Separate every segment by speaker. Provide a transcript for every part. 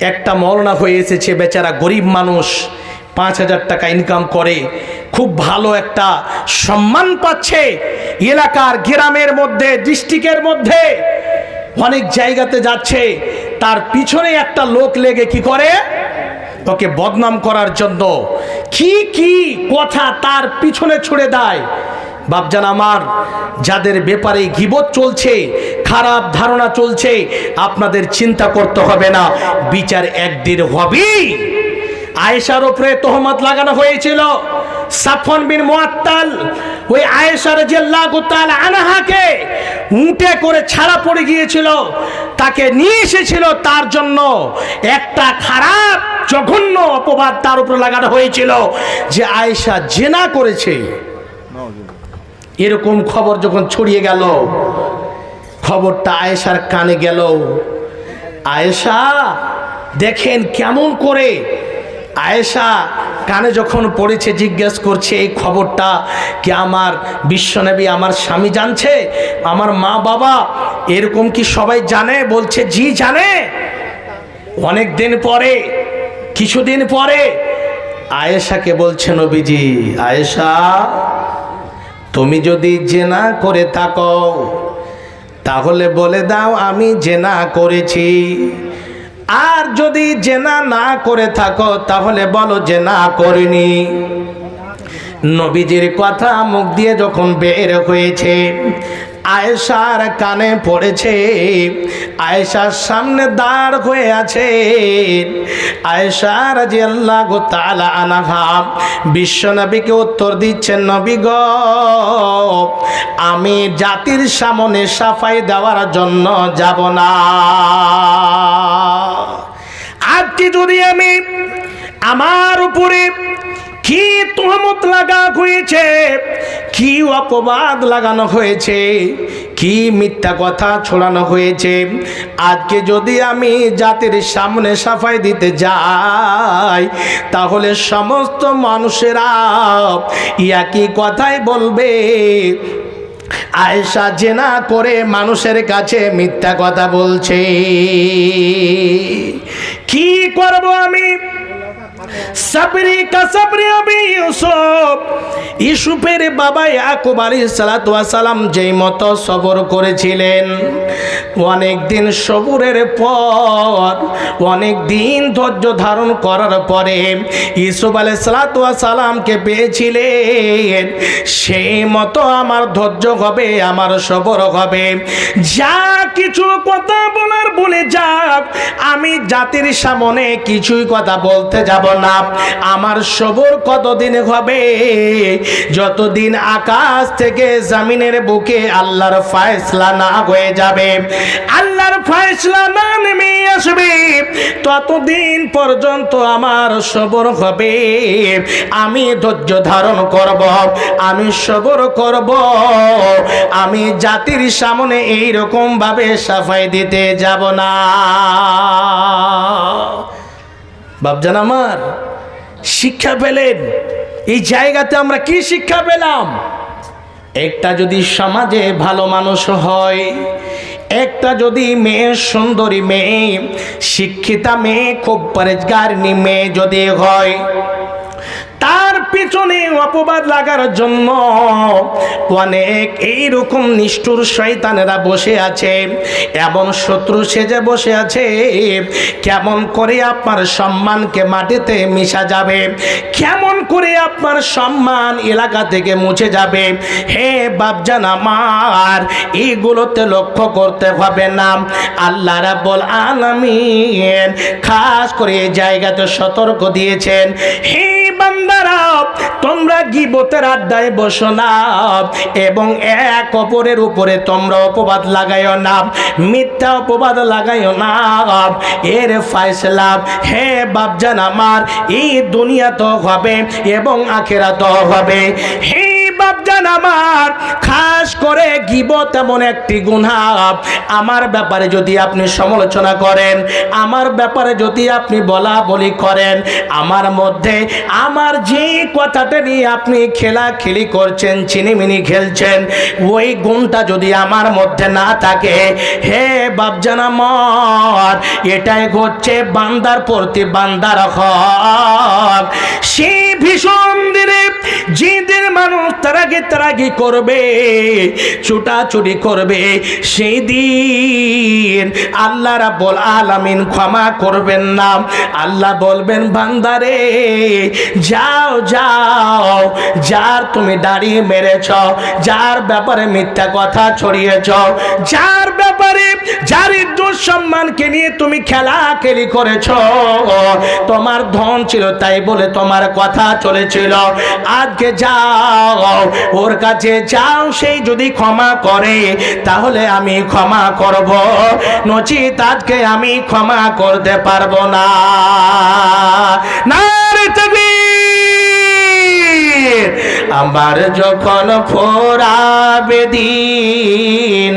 Speaker 1: একটা মরনা হয়ে এসেছে, বেচারা গরিব মানুষ, পাঁচ হাজার টাকা ইনকাম করে, খুব ভালো একটা সম্মান পাচ্ছে। এলাকার গ্রামের মধ্যে ডিস্ট্রিক্টের মধ্যে অনেক জায়গাতে যাচ্ছে, তার পিছনে একটা লোক লেগে কি করে? ওকে বদনাম করার জন্য। কি কি কথা তার পিছনে ছুড়ে দেয়? বাপজান আমার, যাদের ব্যাপারে গিবত চলছে, খারাপ ধারণা চলছে, আপনাদের চিন্তা করতে হবে না। বিচার একদিন হবেই আয়েশার উপরে তোহমত লাগানো হয়েছিল। সাফন বিন মুআত্তাল ওই আয়েশার যে লাগুতাল আনহাকে উঁটে করে ছাড়া পড়ে গিয়েছিল, তাকে নিয়ে এসেছিল। তার জন্য একটা খারাপ, জঘন্য অপবাদ তার উপরে লাগানো হয়েছিল যে আয়েশা জেনা করেছে। এরকম খবর যখন ছড়িয়ে গেল, খবরটা আয়েশার কানে গেল। আয়েশা, দেখেন কেমন করে আয়েশা কানে যখন পড়েছে, জিজ্ঞেস করছে, এই খবরটা কি আমার বিশ্বনবী আমার স্বামী জানছে? আমার মা বাবা এরকম কি সবাই জানে? বলছে, জি, জানে। অনেক দিন পরে, কিছুদিন পরে আয়েশাকে বলছে নবীজি, আয়েশা তুমি যদি জেনা করে থাকো, তাহলে বলে দাও আমি জেনা করেছি। আর যদি জেনা না করে থাকো, তাহলে বলো যে না করিনি। নবীজির কথা মুখ দিয়ে যখন বের হয়েছে আয়েশার কানে পড়েছে, আয়েশার সামনে দাঁড় হয়ে আছে। আয়েশা রাজি আল্লাহ তালা আনাহা বিশ্বনবীকে উত্তর দিচ্ছেন, নবী গ, আমি জাতির সামনে সাফাই দেওয়ার জন্য যাব না। আজকে যদি আমি আমার উপরে কি তোহমত লাগা হয়েছে? কি অপবাদ লাগানো হয়েছে? কি মিথ্যা কথা ছড়ানো হয়েছে? আজকে যদি আমি জাতির সামনে সাফাই দিতে যাই, তাহলে সমস্ত মানুষেরা ইয়াকি কথাই বলবে। আয়েশা জেনা করে মানুষের কাছে মিথ্যা কথা বলছে। কি করব আমি? সাবরি কা সাবরি আবি ইউসুফ। ইউসুফের বাবা ইয়াকুব আলাইহিস সালাতু সালাম যেই মতো সবর করেছিলেন। অনেক দিন সবুরের পর, অনেক দিন ধৈর্য ধারণ করার পরে ইউসুফ আলাইহিস সালাতু সালামকে পেয়েছিলেন। সেই মতো আমার ধৈর্য হবে, আমার সবর হবে। যা কিছু কথা বলার বলে যাক, আমি জাতির সামনে কিছুই কথা বলতে যাব না আমার সবর কতদিন হবে? যতদিন আকাশ থেকে জামিনের বুকে আল্লাহর ফয়সলা না হয়ে যাবে, আল্লাহর ফায়সলা না নেমে আসবে, ততদিন পর্যন্ত আমার সবর হবে। আমি ধৈর্য ধারণ করব, আমি সবর করব, আমি জাতির সামনে এই রকম ভাবে সাফাই দিতে যাব না। বাবজান আমার, শিক্ষা পেলেন। এই জায়গাতে আমরা কি শিক্ষা পেলাম? একটা যদি সমাজে ভালো মানুষ হয়, একটা যদি মেয়ে সুন্দরী মেয়ে, শিক্ষিতা মেয়ে, খুব পরেজগারিনী মেয়ে যদি হয় পিছনে অপবাদ লাগার জন্য অনেক এইরকম নিষ্ঠুর শয়তানেরা বসে আছে, এমন শত্রু সেজে বসে আছে, কেমন করে আপনার সম্মানকে মাটিতে মিশা যাবে, কেমন করে আপনার সম্মান এলাকা থেকে মুছে যাবে। হে বাপজান আমার এইগুলোতে লক্ষ্য করতে হবে না। আল্লাহ রাব্বুল আলামিন খাস করে এই জায়গাতে সতর্ক দিয়েছেন। হে তোমরা গিবতের আড্ডায় বসো না। এবং এক অপরের উপরে তোমরা অপবাদ লাগাইও না। মিথ্যা অপবাদ লাগাইও না। এর ফায়সলা, হে বাপজান আমার, এই দুনিয়া তো হবে এবং আখেরা তো হবে। বাপজান আমার। খাস করে একটি গুণা আমার ব্যাপারে যদি আপনি সমালোচনা করেন, আমার ব্যাপারে যদি আপনি বলা বলি করেন, আমার মধ্যে আমার যে কথাটা নিয়ে আপনি খেলা খেলি করছেন চিনিমিনি খেলছেন, ওই গুণটা যদি আমার মধ্যে না থাকে, হে বাপজান আমার, এটাই হচ্ছে বান্দার প্রতি বান্দার হক। সেই ভীষণ দিনে যেদিন মানুষ তারাগে তারাগি করবে, ছুটাছুটি করবে সেই দিন আল্লাহ রাব্বুল আলামিন ক্ষমা করবেন না। আল্লাহ বলবেন, বান্দারে, যাও যাও, যার তুমি দাঁড়িয়ে মেরেছ, যার ব্যাপারে মিথ্যা কথা ছড়িয়েছ, যার ব্যাপারে, যার সম্মানকে নিয়ে তুমি খেলা খেলি করেছ। তোমার ধন ছিল তাই বলে তোমার কথা চলেছিল। আজকে যাও, ওর কাছে যাও সেই যদি ক্ষমা করে, তাহলে আমি ক্ষমা করব। নচিত, আজকে আমি ক্ষমা করতে পারব না। না আমার যখন ফোরাবে দিন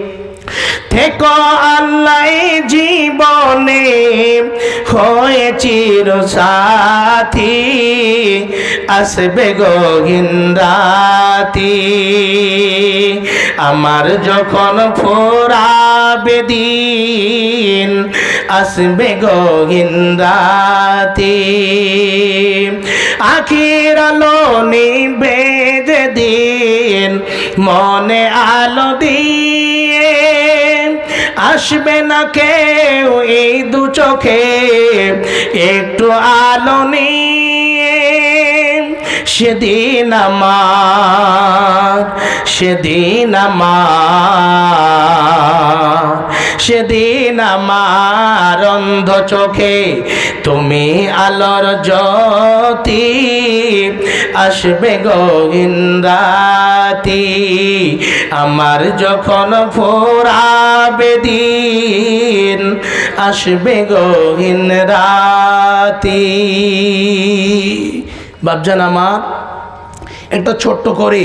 Speaker 1: থেকো আল্লাহ জীবনে, হয়ে চির সাথী আসবে গহীন রাতি। আমার যখন ফোরাবে দিন, আসবে গহীন রাতি। আখির আলো নিবে দিন মনে আলো দিয়ে আসবে না কেউ এই দু চোখে। একটু আলো নিয়ে সেদিন আমার সেদিন আমার সেদিন আমার অন্ধ চোখে তুমি আলোর জ্যোতি আসবে গোবিন্দাতি আমার যখন ফোরাবে দিন আসবে গোবিন রাতি বাবজান আমার, একটা ছোট্ট করে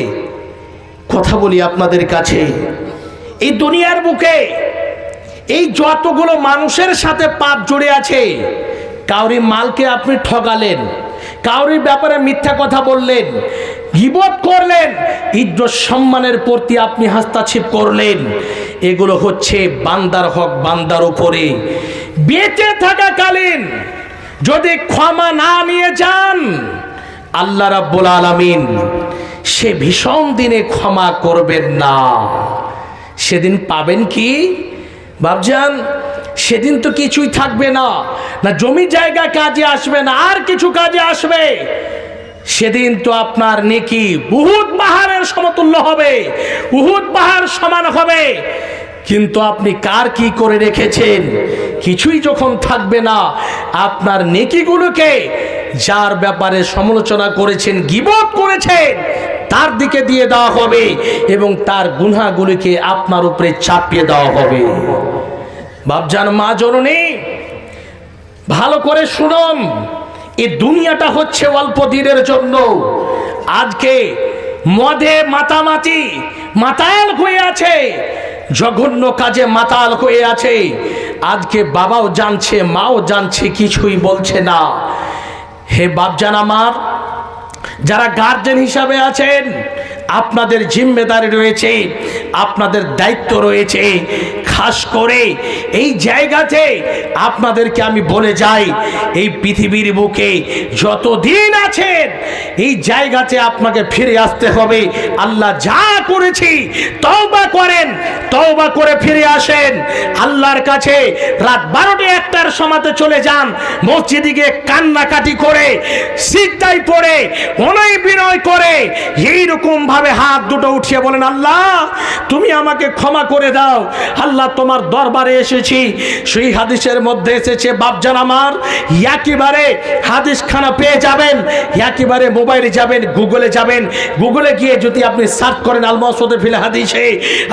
Speaker 1: কথা বলি আপনাদের কাছে। এই দুনিয়ার বুকে এই যতগুলো মানুষের সাথে পাপ জড়ে আছে, কাউরি মালকে আপনি ঠগালেন, কাউরির ব্যাপারে মিথ্যা কথা বললেন, গিবত করলেন, ইজ্জত সম্মানের প্রতি আপনি হস্তাক্ষেপ করলেন। এগুলো হচ্ছে বান্দার হক, বান্দার উপরে। বেঁচে থাকাকালীন যদি ক্ষমা না নিয়ে যান আল্লাহ রাব্বুল আলামিন সে ভীষণ দিনে ক্ষমা করবেন না। সেদিন পাবেন কি? বাবজান সেদিন তো কিছুই থাকবে না না জমি জায়গা কাজে আসবে না, আর কিছু কাজে আসবে। সেদিন তো আপনার নেকি উহুদ পাহাড়ের সমতুল্য হবে, উহুদ পাহাড় সমান হবে। কিন্তু আপনি কার কি করে রেখেছেন? কিছুই যখন থাকবে না, আপনার নেকিগুলোকে যার ব্যাপারে সমালোচনা করেছেন, গিবত করেছেন, তার দিকে দিয়ে দেওয়া হবে এবং তার গুনাগুলিকে আপনার উপরে চাপিয়ে দেওয়া হবে। বাপজান, মা জননী, ভালো করে শুনম এই দুনিয়াটা হচ্ছে অল্প দিনের জন্য। আজকে মদে মাতামাতি মাতাল হয়ে আছে। জঘন্য কাজে মাতাল হয়ে আছে। আজকে বাবাও জানছে, মাও জানছে, কিছুই বলছে না। হে বাপজান আমার, যারা গার্জেন হিসাবে আছেন আপনাদের জিম্মেদারি রয়েছে, আপনাদের দায়িত্ব রয়েছে। খাস করে এই জায়গাতে আপনাদেরকে আমি বলে যাই, এই পৃথিবীর বুকে যতদিন আছেন এই জায়গাতে আপনাকে ফিরে আসতে হবে। আল্লাহ যা করেছি, তওবা করেন, তওবা করে ফিরে আসেন। আল্লাহর কাছে রাত বারোটা একটার সমাতে চলে যান, মসজিদে গিয়ে কান্নাকাটি করে সিদ্ধাই পড়ে, অনয় বিনয় করে, এইরকম ভাবে ভাবে হাত দুটো উঠিয়ে বলেন, আল্লাহ, তুমি আমাকে ক্ষমা করে দাও। আল্লাহ, তোমার দরবারে এসেছি। সেই হাদিসের মধ্যে এসেছে, বাপজান আমার, একেবারে হাদিস খানা পেয়ে যাবেন, একেবারে মোবাইলে যাবেন, গুগলে যাবেন। গুগলে গিয়ে যদি আপনি সার্চ করেন, আল মসুদের ফিল হাদিসে,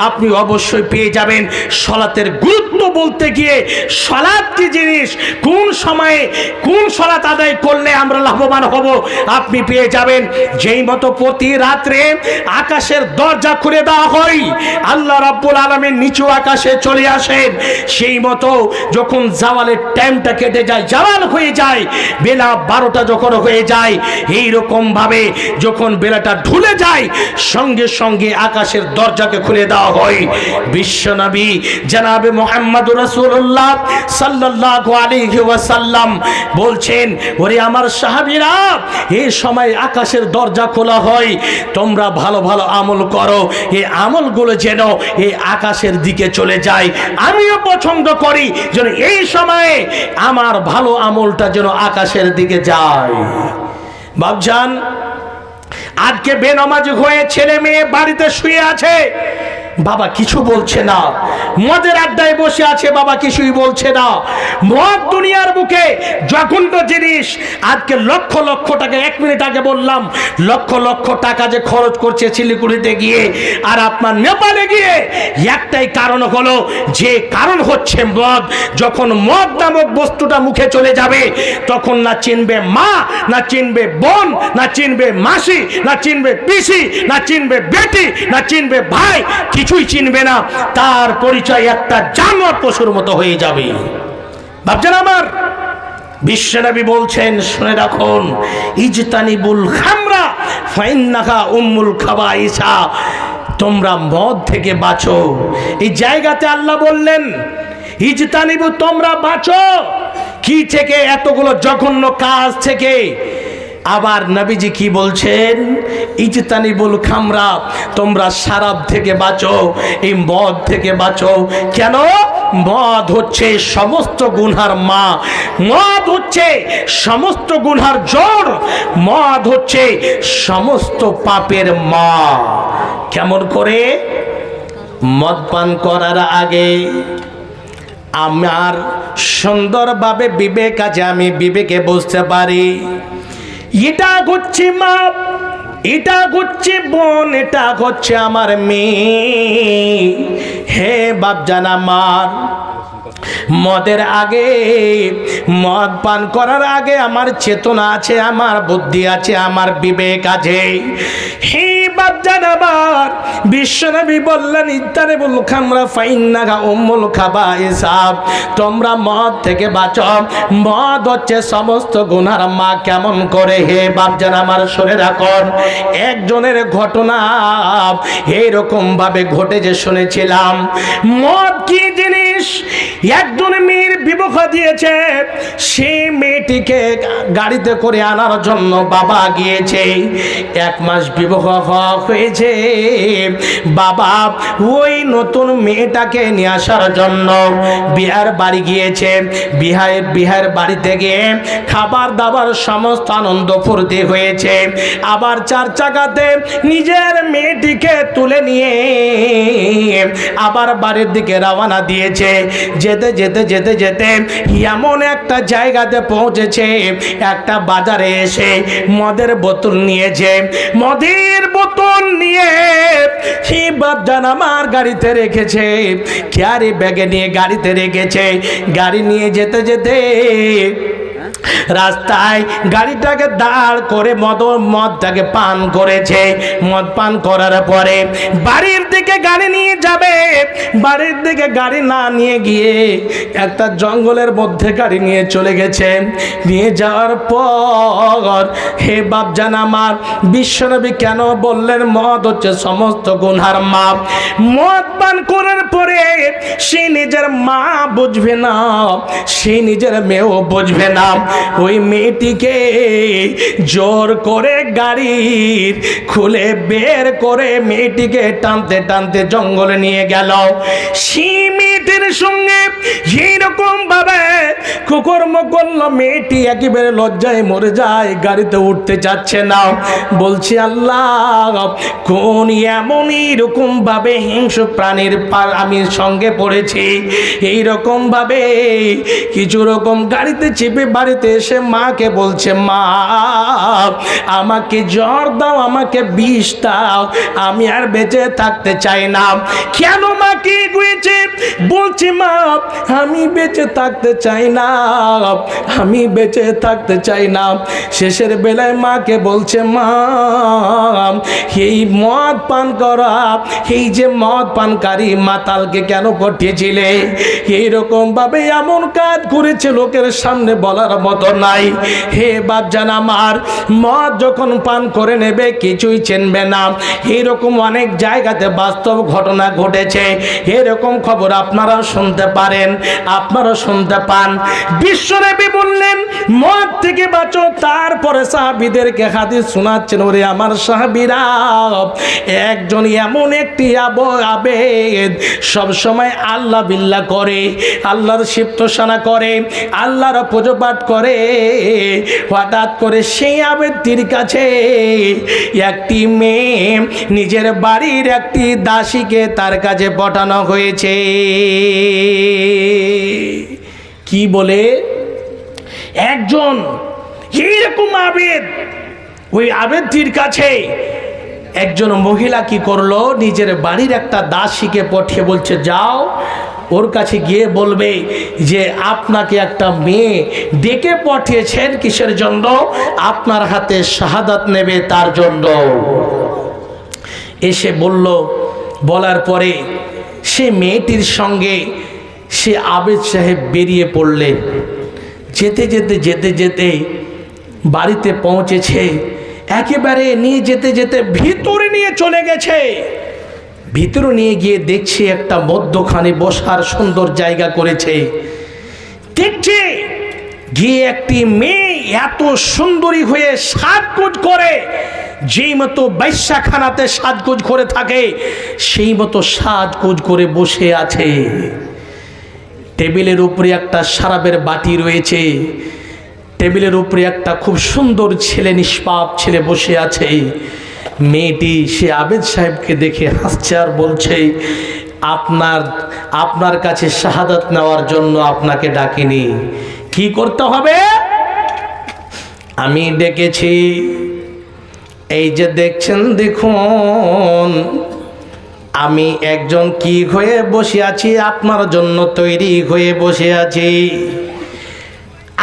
Speaker 1: আপনি অবশ্যই পেয়ে যাবেন। সলাতের গুরুত্ব বলতে গিয়ে সলাৎ কি জিনিস কোন সময়ে, কোন সলাৎ আদায় করলে আমরা লাভবান হব, আপনি পেয়ে যাবেন। যেই মতো প্রতি রাত্রে আকাশের দরজা খুলে দেওয়া হয়। আল্লাহ রাব্বুল আলমের নিচু আকাশে চলে আসেন। সেই মতো যখন জাওয়ালের টাইমটা কেটে যায়, জাওয়াল হয়ে যায়, বেলা বারোটা যখন হয়ে যায় এই ভাবে যখন বেলাটা ঢুলে যায়, সঙ্গে সঙ্গে আকাশের দরজাকে খুলে দেওয়া হয়। বিশ্বনবী জানাবে মোহাম্মদ রাসূলুল্লাহ সাল্লাল্লাহু আলাইহি ওয়াসাল্লাম বলছেন, ওরে আমার সাহাবীরা এই সময় আকাশের দরজা খোলা হয়, তোমরা ভালো ভালো আমল করো। এই আমলগুলো যেন এই আকাশের দিকে চলে যায়। আমিও পছন্দ করি যেন এই সময়ে আমার ভালো আমলটা যেন আকাশের দিকে যায়। বাবজান আজকে বেনামাজ হয়ে ছেলে মেয়ে বাড়িতে শুয়ে আছে। বাবা কিছু বলছে না। মদের আড্ডায় বসে আছে, বাবা কিছুই বলছে না। মদ দুনিয়ার বুকে জঘন্য জিনিস। আজকে লক্ষ লক্ষ টাকা, এক মিনিট আগে বললাম, লক্ষ লক্ষ টাকা যে খরচ করছে শিলিগুড়িতে গিয়ে আর আপনার নেপালে গিয়ে। একটাই কারণ হলো, যে কারণ হচ্ছে মদ। যখন মদ নামক বস্তুটা মুখে চলে যাবে, তখন না চিনবে মা, না চিনবে বোন, না চিনবে মাসি, না চিনবে পিসি, না চিনবে বেটি, না চিনবে ভাই কিছুই চিনবে না। তার পরিচয় একটা জানোয়ার পশুর মতো হয়ে যাবে। ভাবছেন আমার? বিশ্বনবী বলছেন, শুনে রাখুন, ইজতানিবুল খামরা ফাইন্নাহা উম্মুল খাবাইসা। তোমরা মদ থেকে বাঁচো। এই জায়গাতে আল্লাহ বললেন, ইজতানিবু তোমরা বাঁচো। কি থেকে? এতগুলো জঘন্য কাজ থেকে। আবার নবীজি কি বলছেন? ইজতানিবুল খামরা, তোমরা শারাব থেকে বাঁচো এই মদ থেকে বাঁচো। কেন? মদ হচ্ছে সমস্ত গুনহার মা। মদ হচ্ছে সমস্ত গুনহার জোর। মদ হচ্ছে সমস্ত পাপের মা। কেমন করে? মদ পান করার আগে আমার সুন্দরভাবে বিবেক আছে, আমি বিবেকে বুঝতে পারি। এটা হচ্ছে মা এটা হচ্ছে বোন এটা হচ্ছে আমার মেয়ে। হে বাপ বাপজান আমার মদের আগে, মদ পান করার আগে আমার চেতনা আছে, আমার বুদ্ধি আছে, আমার বিবেক আছে। বিশ্বনবী বললেন খামরা ফাইন্নাগা উম্মুল খাবা তোমরা মদ থেকে বাঁচো। মদ হচ্ছে সমস্ত গুনার মা কেমন করে? হে বাপজান আমার, শুনে রাখুন, একজনের ঘটনা এইরকম ভাবে ঘটে যে শুনেছিলাম। মদ কি জিনিস? একজন মেয়ের বিবাহ দিয়েছে। সেই মেয়েটিকে গাড়িতে করে আনার জন্য বাবা গিয়েছে। এক মাস বিবাহ হয়েছে। বাবা ওই নতুন মেয়েটাকে নিয়ে আসার জন্য বিহার বাড়ি গিয়েছে। বিহার বিহার বাড়িতে গিয়ে খাবার দাবার সমস্ত আনন্দ ফুর্তি হয়েছে। আবার চার চাকাতে নিজের মেয়েটিকে তুলে নিয়ে আবার বাড়ির দিকে রওনা দিয়েছে। যেতে যেতে যেতে যেতে এমন একটা জায়গাতে পৌঁছেছে। একটা বাজারে এসে মদের বোতল নিয়েছে। মদের বোতল নিয়ে বাপজান আমার গাড়িতে রেখেছে। ক্যারি ব্যাগে নিয়ে গাড়িতে রেখেছে। গাড়ি নিয়ে যেতে যেতে রাস্তায় গাড়িটাকে দাঁড় করে মদ মদটাকে পান করেছে। মদ পান করার পরে বাড়ির দিকে গাড়ি নিয়ে যাবে। বাড়ির দিকে গাড়ি না নিয়ে গিয়ে একটা জঙ্গলের মধ্যে গাড়ি নিয়ে চলে গেছে। নিয়ে যাওয়ার পর হে বাপজান আমার, বিশ্বনবী কেন বললেন, মদ হচ্ছে সমস্ত গুনহার মাপ। মদ পান করার পরে সে নিজের মা বুঝবে না, সে নিজের মেয়েও বুঝবে না। ওই মেয়েটিকে জোর করে গাড়ির খুলে বের করে মেয়েটিকে টানতে টানতে জঙ্গলে নিয়ে গেল। সেই মেয়েটির সঙ্গে এইরকম ভাবে কুকর্ম করল মেয়েটি একেবারে লজ্জায় মরে যায়, গাড়িতে উঠতে চাচ্ছে না। বলছি, আল্লাহ, কোন এমন এইরকম ভাবে হিংস্র প্রাণীর পার আমি সঙ্গে পড়েছি। এইরকম ভাবে কিছু রকম গাড়িতে চেপে বাড়িতে এসে মাকে বলছে, মা, আমাকে জ্বর দাও, আমাকে বিষ দাও, আমি আর বেঁচে থাকতে চাই না। কেন মা কি গুয়েছে বলছি, মা, আমি বেঁচে থাকতে চাই না, আমি বেঁচে থাকতে চাই না। শেষের বেলায় মাকে বলছে, মা, এই মদ পান করা, এই যে মদ পানকারী মাতালকে কেন পাঠিয়েছিলে এইরকম ভাবে এমন কাজ করেছে লোকের সামনে বলার মতো নাই। হে বাপজান আমার, মদ যখন পান করে নেবে কিছুই চেনবে না। এইরকম অনেক জায়গাতে বাস্তব ঘটনা ঘটেছে। এরকম খবর আপনারা শুনতে পারেন আপনারা শুনতে পান। বিশ্বনবী বললেন, মদ থেকে বাঁচো, তারপরে সাহাবিদেরকে হাদিস শোনাচ্ছেন, ওরে আমার সাহাবিরা, একজন এমন একটি আব, আবেদ সব সময় আল্লাহ বিল্লাহ করে, আল্লাহর সিপ্তসানা করে, আল্লাহর পুজোপাঠ করে, হঠাৎ করে সেই আবেদটির কাছে একটি মেয়ে নিজের বাড়ির একটি দাসীকে তার কাছে পাঠানো হয়েছে। কি বলে? একজন এইরকম আবেদ, ওই আবেদটির কাছে একজন মহিলা কি করল? নিজের বাড়ির একটা দাসীকে পঠিয়ে বলছে, যাও, ওর কাছে গিয়ে বলবে যে আপনাকে একটা মেয়ে ডেকে পাঠিয়েছেন কিসের জন্য? আপনার হাতে শাহাদাত নেবে তার জন্য। এসে বলল, বলার পরে সে মেয়েটির সঙ্গে সে আবেদ সাহেব বেরিয়ে পড়লে। যেতে যেতে যেতে যেতে বাড়িতে পৌঁছেছে। একেবারে নিয়ে যেতে যেতে ভিতরে নিয়ে চলে গেছে। ভিতরে নিয়ে গিয়ে দেখছে একটা মধ্যখানে বসার সুন্দর জায়গা করেছে। দেখছে গিয়ে একটি মেয়ে এত সুন্দরী হয়ে সাজগোজ করে, যেই মতো বাইশাখানাতে সাজগোজ করে থাকে, সেই মতো সাজগোজ করে বসে আছে। টেবিলের উপরে একটা সারাবের বাটি রয়েছে। টেবিলের উপরে একটা খুব সুন্দর ছেলে, নিষ্পাপ ছেলে বসে আছে। মেয়েটি সে আবেদ সাহেবকে দেখে হাসছে আর বলছে, আপনার আপনার কাছে শাহাদাত নেওয়ার জন্য আপনাকে ডাকিনি। কি করতে হবে? আমি ডেকেছি। এই যে দেখছেন, দেখুন। আমি একজন কি হয়ে বসে আছি, আপনার জন্য তৈরি হয়ে বসে আছি।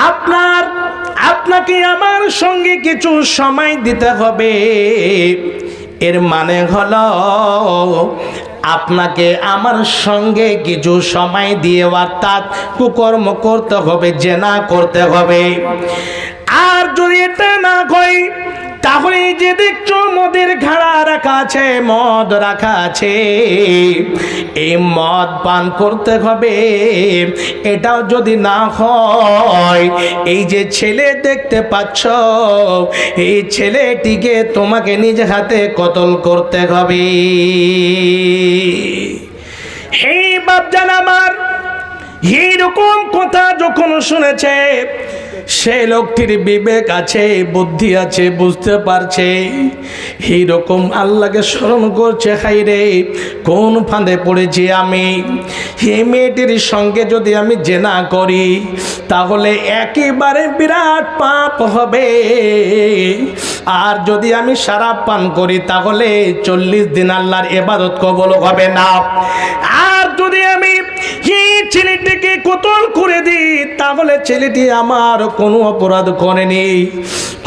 Speaker 1: আপনার, আপনাকে আমার সঙ্গে কিছু সময় দিতে হবে। এর মানে হলো আপনাকে আমার সঙ্গে কিছু সময় দিয়ে অর্থাৎ কুকর্ম করতে হবে, জেনা করতে হবে। আর যদি এটা না হয় তাহলে যে দেখছ, মদের ঘাড়া রাখা আছে, মদ রাখা আছে। এই মদ পান করতে হবে, এটাও যদি না হয়, এই যে ছেলে দেখতে পাচ্ছ, এই ছেলেটিকে তোমাকে নিজ হাতে কতল করতে হবে। হে বাপজান আমার, এইরকম কথা যখন শুনেছে সে লোকটির বিবেক আছে, বুদ্ধি আছে, বুঝতে পারছে। এইরকম আল্লাহকে স্মরণ করছে হাই রে কোন ফাঁদে পড়েছি আমি? এই মেয়েটির সঙ্গে যদি আমি জেনা করি, তাহলে একেবারে বিরাট পাপ হবে। আর যদি আমি সারা পান করি, তাহলে চল্লিশ দিন আল্লাহর এবাদত কবল হবে না। আর যদি আমি ছেলেটিকে কতল করে দিই তাহলে ছেলেটি আমার কোনো অপরাধ করেনি,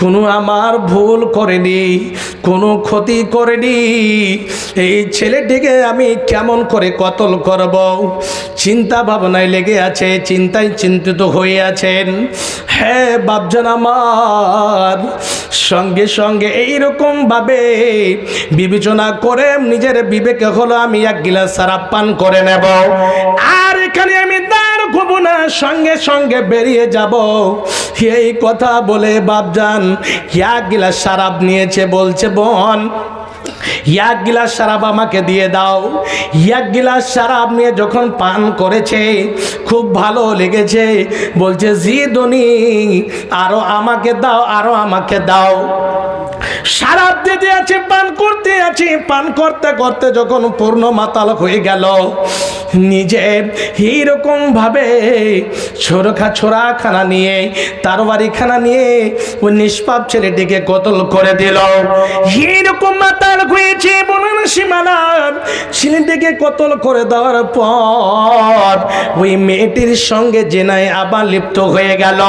Speaker 1: কোনো আমার ভুল করেনি, কোনো ক্ষতি করেনি। এই ছেলেটিকে আমি কেমন করে কতল করব? চিন্তা ভাবনায় লেগে আছে, চিন্তায় চিন্তিত হয়ে আছেন। হ্যাঁ বাপজান আমার, সঙ্গে সঙ্গে এইরকম ভাবে বিবেচনা করে নিজের বিবেকে হলো আমি এক গিলাস সারাপ পান করে নেব। আর এখানে আমি দাঁড় ঘুমো না, সঙ্গে সঙ্গে বেরিয়ে যাব। এই কথা বলে বাপজান এক গিলাস সারাপ নিয়েছে বলছে, বোন এক গিলাস শারাব আমাকে দিয়ে দাও। এক গিলাস শারাব নিয়ে যখন পান করেছে, খুব ভালো লেগেছে। বলছে, জি দনি আরও আমাকে দাও, আরও আমাকে দাও। শারাব দিতে আছে, পান করতে আছে। পান করতে করতে যখন পূর্ণ মাতাল হয়ে গেল, নিজে এইরকম ভাবে ছোরখা ছোড়া খানা নিয়ে তার বাড়ি খানা নিয়ে ওই নিষ্পাপ ছেলেটিকে কতল করে দিল। এইরকম মাতাল হয়েছে বলুন সীমানা। ছেলেটিকে কতল করে দেওয়ার পর ওই মেয়েটির সঙ্গে জেনায় আবার লিপ্ত হয়ে গেল।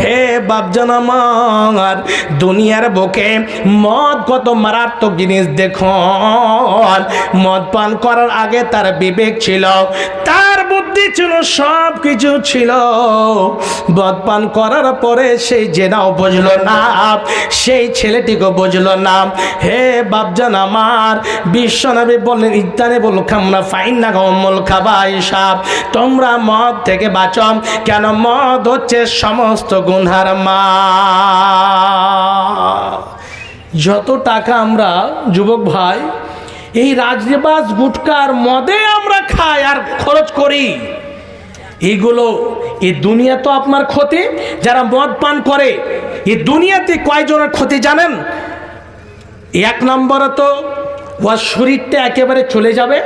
Speaker 1: হে বাপজান আমার, দুনিয়ার বুকে মদ কত মারাত্মক জিনিস দেখুন। মদ পান করার আগে তার বিবেক ছিল, তার বুদ্ধি ছিল সব কিছু ছিল। মদ পান করার পরে সেই জেনাও বুঝলো না, সেই ছেলেটিকে বুঝলো না। হে বাপজান আমার, বিশ্বনবী বললেন ইত্যাদি বল খামনা ফাইন না গমল খাবা সাপ তোমরা মদ থেকে বাঁচো, কেন মদ হচ্ছে সমস্ত গুনহার মা যত টাকা আমরা, যুবক ভাই, এই রাজনিবাস গুটকার মদে আমরা খাই আর খরচ করি। এইগুলো এ দুনিয়া তো আপনার ক্ষতি, যারা মদ পান করে এ দুনিয়াতে কয়জনের ক্ষতি জানেন? এক নম্বরে তো ওর শরীরটা একেবারে চলে যাবে,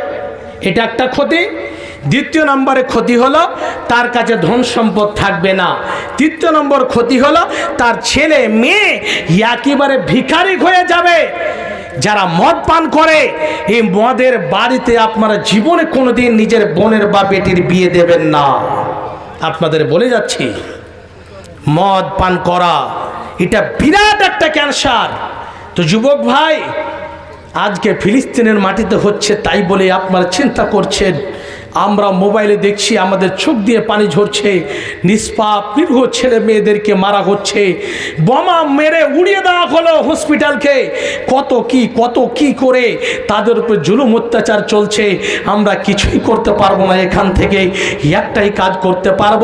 Speaker 1: এটা একটা ক্ষতি। দ্বিতীয় নম্বরে ক্ষতি হলো, তার কাছে ধন সম্পদ থাকবে না। তৃতীয় নম্বর ক্ষতি হলো, তার ছেলে, মেয়ে একেবারে ভিখারি হয়ে যাবে। যারা মদ পান করে, এই মদের বাড়িতে আপনারা জীবনে কোনোদিন নিজের বোনের বা বেটির বিয়ে দেবেন না। আপনাদের বলে যাচ্ছি, মদ পান করা, এটা বিরাট একটা ক্যান্সার। তো যুবক ভাই, আজকে ফিলিস্তিনের মাটিতে হচ্ছে তাই বলে আপনারা চিন্তা করছেন। আমরা মোবাইলে দেখছি, আমাদের চোখ দিয়ে পানি ঝরছে, নিষ্পাপ নির্ঘ ছেলে মেয়েদেরকে মারা হচ্ছে। বোমা মেরে উড়িয়ে দেওয়া হলো হসপিটালকে। কত কি কত কি করে তাদের উপর জুলুম অত্যাচার চলছে, আমরা কিছুই করতে পারব না এখান থেকে। একটাই কাজ করতে পারব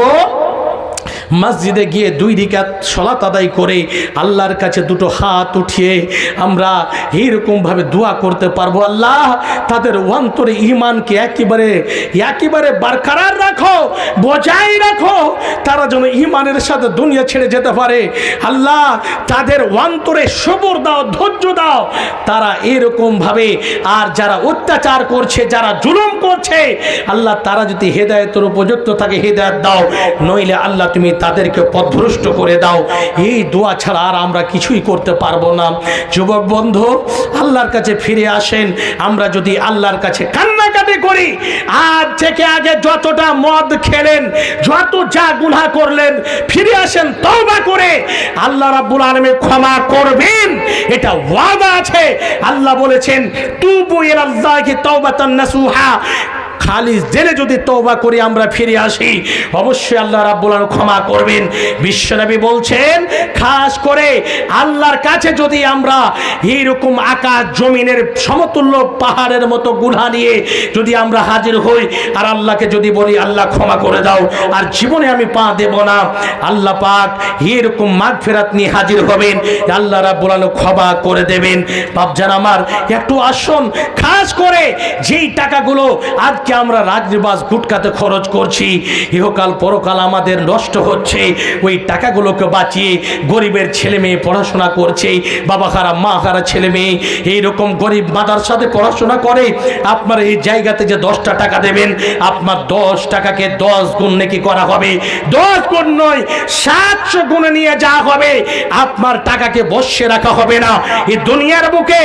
Speaker 1: মসজিদে গিয়ে দুই রিকাত সলাত আদায় করে আল্লাহর কাছে দুটো হাত উঠিয়ে আমরা এইরকমভাবে দোয়া করতে পারব। আল্লাহ, তাদের অন্তরে ইমানকে একেবারে একেবারে বারকরার রাখো, বজায় রাখো। তারা যেন ইমানের সাথে দুনিয়া ছেড়ে যেতে পারে। আল্লাহ, তাদের অন্তরে সবর দাও, ধৈর্য দাও। তারা এরকমভাবে আর যারা অত্যাচার করছে, যারা জুলুম করছে, আল্লাহ, তারা যদি হেদায়তের উপযুক্ত থাকে, হেদায়ত দাও। নইলে আল্লাহ, তুমি তাদেরকে পথভ্রষ্ট করে দাও। এই দোয়া ছাড়া আর আমরা কিছুই করতে পারব না। যুবক বন্ধু, আল্লাহর কাছে ফিরে আসেন। আমরা যদি আল্লাহর কাছে কান্নাকাটি করি, আজ থেকে আগে যতটা মদ খেলেন, যত যা গুনাহ করলেন, ফিরে আসেন, তওবা করে। আল্লাহ রাব্বুল আলামিন ক্ষমা করবেন। এটা ওয়াদা আছে। আল্লাহ বলেছেন, তুবু ইলাল্লাহি তাওবাতান নাসুহা। খালিস জেনে যদি তওবা করি আমরা ফিরে আসি, অবশ্যই আল্লাহ রাব্বুল আলামিন ক্ষমা করবেন। বিশ্বনবী বলছেন, খাস করে আল্লাহর কাছে যদি আমরা এইরকম আকাশ জমিনের সমতুল্য পাহাড়ের মতো গুণা নিয়ে যদি আমরা হাজির হই, আর আল্লাহকে যদি বলি, আল্লাহ, ক্ষমা করে দাও, আর জীবনে আমি পা দেব না। আল্লাহ পাক এরকম মাঘ ফেরাত নিয়ে হাজির হবেন আল্লাহ রাব্বুল আলামিন ক্ষমা করে দেবেন। বাপজান আমার, একটু আসুন, খাস করে যেই টাকাগুলো আজকে আমরা রাজনিবাস গুটকাতে খরচ করছি। ইহকাল পরকাল আমাদের নষ্ট হচ্ছে। ওই টাকাগুলোকে বাঁচিয়ে গরিবের ছেলে মেয়ে পড়াশোনা করছে। বাবা খারা, মা খারা, ছেলে মেয়ে, এইরকম গরিব মাদার সাথে পড়াশোনা করে আপনার এই জায়গাতে যে দশটা টাকা দেবেন, আপনার দশ টাকাকে দশ গুণ নাকি করা হবে। দশ গুণ নয়, সাতশো গুণে নিয়ে যাওয়া হবে। আপনার টাকাকে বসে রাখা হবে না। এই দুনিয়ার বুকে